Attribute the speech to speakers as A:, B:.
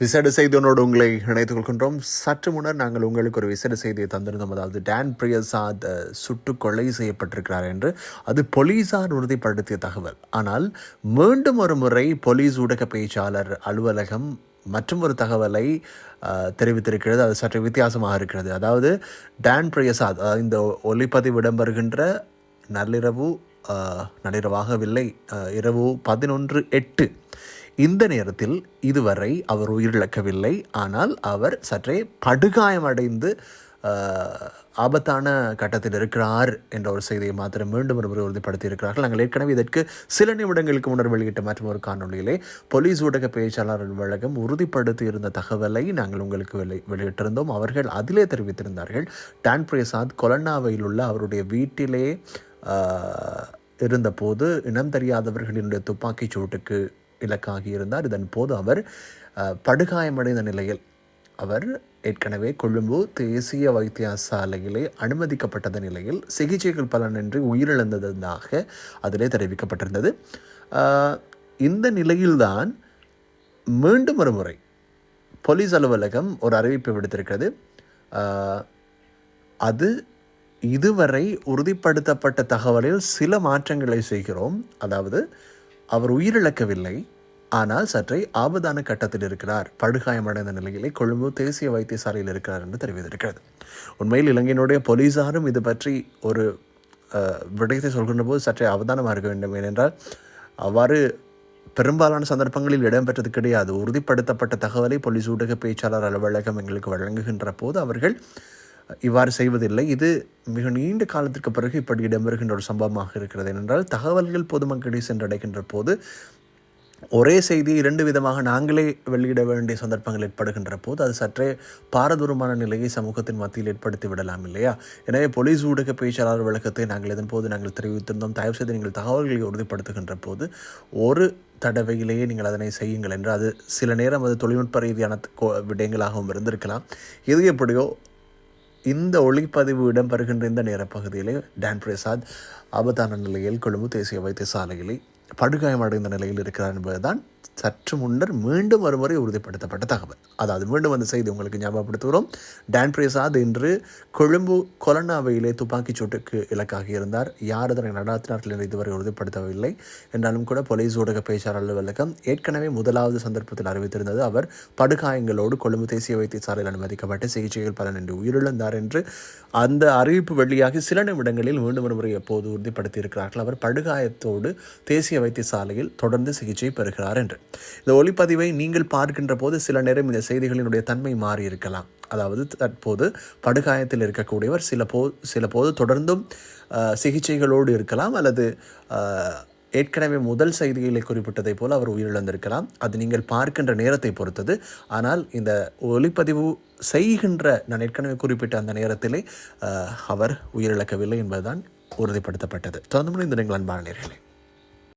A: விசேட செய்தியோடு உங்களை இணைத்துக் கொள்கின்றோம். சற்று முன்னர் நாங்கள் உங்களுக்கு ஒரு விசேட செய்தியை தந்திருந்தோம். அதாவது டேன் பிரியசாத் சுட்டு கொலை செய்யப்பட்டிருக்கிறார் என்று. அது போலீசார் உறுதிப்படுத்திய தகவல். ஆனால் மீண்டும் ஒரு முறை போலீஸ் ஊடக பேச்சாளர் அலுவலகம் மற்றும் ஒரு தகவலை தெரிவித்திருக்கிறது. அது சற்று வித்தியாசமாக இருக்கிறது. அதாவது டேன் பிரியசாத் அதாவது இந்த ஒளிப்பதிவு இடம்பெறுகின்ற நள்ளிரவு நள்ளிரவாகவில்லை இரவு பதினொன்று எட்டு இந்த நேரத்தில் இதுவரை அவர் உயிரிழக்கவில்லை. ஆனால் அவர் சற்றே படுகாயமடைந்து ஆபத்தான கட்டத்தில் இருக்கிறார் என்ற ஒரு செய்தியை மாத்திரம் மீண்டும் ஒரு முறை உறுதிப்படுத்தி இருக்கிறார்கள் நாங்கள் ஏற்கனவே இதற்கு சில நிமிடங்களுக்கு முன்னர் வெளியிட்ட மற்றும் ஒரு காணொலியிலே போலீஸ் ஊடக பேச்சாளர் அலுவலகம் உறுதிப்படுத்தி இருந்த தகவலை நாங்கள் உங்களுக்கு வெளி வெளியிட்டிருந்தோம். அவர்கள் அதிலே தெரிவித்திருந்தார்கள். டான் பிரசாத் கொலன்னாவையில் உள்ள அவருடைய வீட்டிலே இருந்தபோது இனம் தெரியாதவர்களினுடைய துப்பாக்கிச் சூட்டுக்கு இலக்காகி இருந்தார். இதன் போது அவர் ஆஹ், படுகாயமடைந்த நிலையில் அவர் ஏற்கனவே கொழும்பு தேசிய வைத்தியசாலையிலே அனுமதிக்கப்பட்டத நிலையில் சிகிச்சைகள் பலனின்றி உயிரிழந்ததாக அதிலே தெரிவிக்கப்பட்டிருந்தது. ஆஹ், இந்த நிலையில்தான் மீண்டும் ஒரு முறை போலீஸ் அலுவலகம் ஒரு அறிவிப்பு விடுத்திருக்கிறது. ஆஹ், அது இதுவரை உறுதிப்படுத்தப்பட்ட தகவலில் சில மாற்றங்களை செய்கிறோம். அதாவது அவர் உயிரிழக்கவில்லை. ஆனால் சற்றே ஆபத்தான கட்டத்தில் இருக்கிறார். படுகாயமடைந்த நிலையிலே கொழும்பு தேசிய வைத்தியசாலையில் இருக்கிறார் என்று தெரிவித்திருக்கிறது. உண்மையில் இலங்கையினுடைய போலீசாரும் இது பற்றி ஒரு விடயத்தை சொல்கின்ற போது சற்றே அவதானமாக இருக்க வேண்டும். ஏனென்றால் அவ்வாறு பெரும்பாலான சந்தர்ப்பங்களில் இடம்பெற்றது கிடையாது. உறுதிப்படுத்தப்பட்ட தகவலை போலீஸ் ஊடக பேச்சாளர் அலுவலகம் எங்களுக்கு வழங்குகின்ற போது அவர்கள் இவ்வாறு செய்வதில்லை. இது மிக நீண்ட காலத்திற்கு பிறகு இப்படி இடம்பெறுகின்ற ஒரு சம்பவமாக இருக்கிறது. ஏனென்றால் தகவல்கள் பொதுமக்களை சென்றடைகின்ற போது ஒரே செய்தி இரண்டு விதமாக நாங்களே வெளியிட வேண்டிய சந்தர்ப்பங்கள் ஏற்படுகின்ற போது அது சற்றே பாரதூரமான நிலையை சமூகத்தின் மத்தியில் ஏற்படுத்தி விடலாம் இல்லையா? எனவே போலீஸ் ஊடக பேச்சாளர் விளக்கத்தை நாங்கள் இதன் போது நாங்கள் தெரிவித்திருந்தோம். தயவு செய்து நீங்கள் தகவல்களை உறுதிப்படுத்துகின்ற போது ஒரு தடவையிலேயே நீங்கள் அதனை செய்யுங்கள் என்று அது சில நேரம் அது தொழில்நுட்ப ரீதியான விடயங்களாகவும் இருந்திருக்கலாம். எது எப்படியோ இந்த ஒளிப்பதிவு இடம்பெறுகின்ற இந்த நேரப்பகுதியிலே டான் பிரசாத் ஆபத்தான நிலையில் கொழும்பு தேசிய வைத்தியசாலையிலே படுகாயமடைந்த நிலையில் இருக்கிறார் என்பதுதான் சற்று முன்னர் மீண்டும் ஒருமுறை உறுதிப்படுத்தப்பட்ட தகவல். அதாவது மீண்டும் அந்த செய்தி உங்களுக்கு ஞாபகப்படுத்துகிறோம். டான் பிரசாத் இன்று கொழும்பு கொலனாவையிலே துப்பாக்கிச் சூட்டுக்கு இலக்காகி இருந்தார். யார் அதனை நடாத்தினார்கள் என்று இதுவரை உறுதிப்படுத்தவில்லை. என்றாலும் கூட போலீஸ் ஊடக பேச்சாளர் அலுவலகம் ஏற்கனவே முதலாவது சந்தர்ப்பத்தில் அறிவித்திருந்தது அவர் படுகாயங்களோடு கொழும்பு தேசிய வைத்தியசாலையில் அனுமதிக்கப்பட்டு சிகிச்சைகள் பலனின்றி உயிரிழந்தார் என்று அந்த அறிவிப்பு வெளியாகி சில நிமிடங்களில் மீண்டும் ஒருமுறை எப்போது உறுதிப்படுத்தி இருக்கிறார்கள் அவர் படுகாயத்தோடு தேசிய வைத்தியசாலையில் தொடர்ந்து சிகிச்சை பெறுகிறார் என்று. இந்த ஒளிப்பதிவை நீங்கள் பார்க்கின்ற போது சில நேரம் இந்த செய்திகளினுடைய தன்மை மாறி இருக்கலாம். அதாவது தற்போது படுகாயத்தில் இருக்கக்கூடியவர் சில போ சில போது தொடர்ந்தும் சிகிச்சைகளோடு இருக்கலாம் அல்லது ஏற்கனவே முதல் செய்திகளை குறிப்பிட்டதைப் போல அவர் உயிரிழந்திருக்கலாம். அது நீங்கள் பார்க்கின்ற நேரத்தை பொறுத்தது. ஆனால் இந்த ஒளிப்பதிவு செய்கின்ற நான் ஏற்கனவே குறிப்பிட்ட அந்த நேரத்திலே அவர் உயிரிழக்கவில்லை என்பதுதான் உறுதிப்படுத்தப்பட்டது. தொடர்ந்து இந்த நீங்கள் அன்பான நேர்களே.